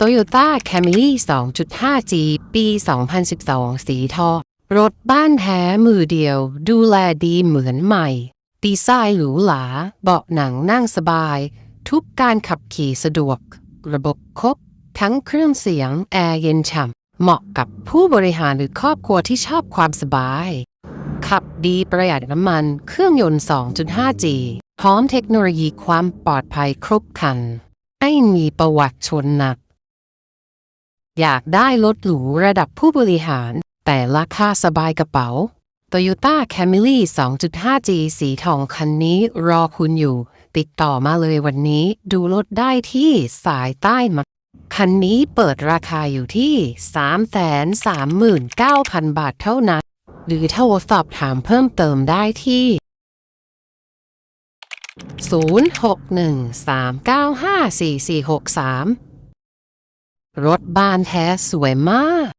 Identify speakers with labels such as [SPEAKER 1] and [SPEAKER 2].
[SPEAKER 1] Toyota Camry 2.5G ปี 2012 สีทองรถบ้านแท้มือเดียว ดูแลดีเหมือนใหม่ ดีไซน์หรูหรา เบาะหนังนั่งสบาย ทุกการขับขี่สะดวก ระบบครบ ทั้งเครื่องเสียง แอร์เย็นฉ่ำ เหมาะกับผู้บริหารหรือครอบครัวที่ชอบความสบาย ขับดีประหยัดน้ำมัน เครื่องยนต์ 2.5G พร้อมเทคโนโลยีความปลอดภัยครบครัน ไม่มีประวัติชนหนัก อยากได้รถหรูระดับผู้บริหาร แต่ราคาสบายกระเป๋า Toyota Camry 2.5G สีทองคันนี้รอคุณอยู่ ติดต่อมาเลยวันนี้ดูรถได้ที่สายใต้มาคันนี้เปิดราคาอยู่ที่ 339,000 บาทเท่านั้น หรือโทรสอบถามเพิ่มเติมได้ที่ 0613954463 รถบ้านแท้สวยมาก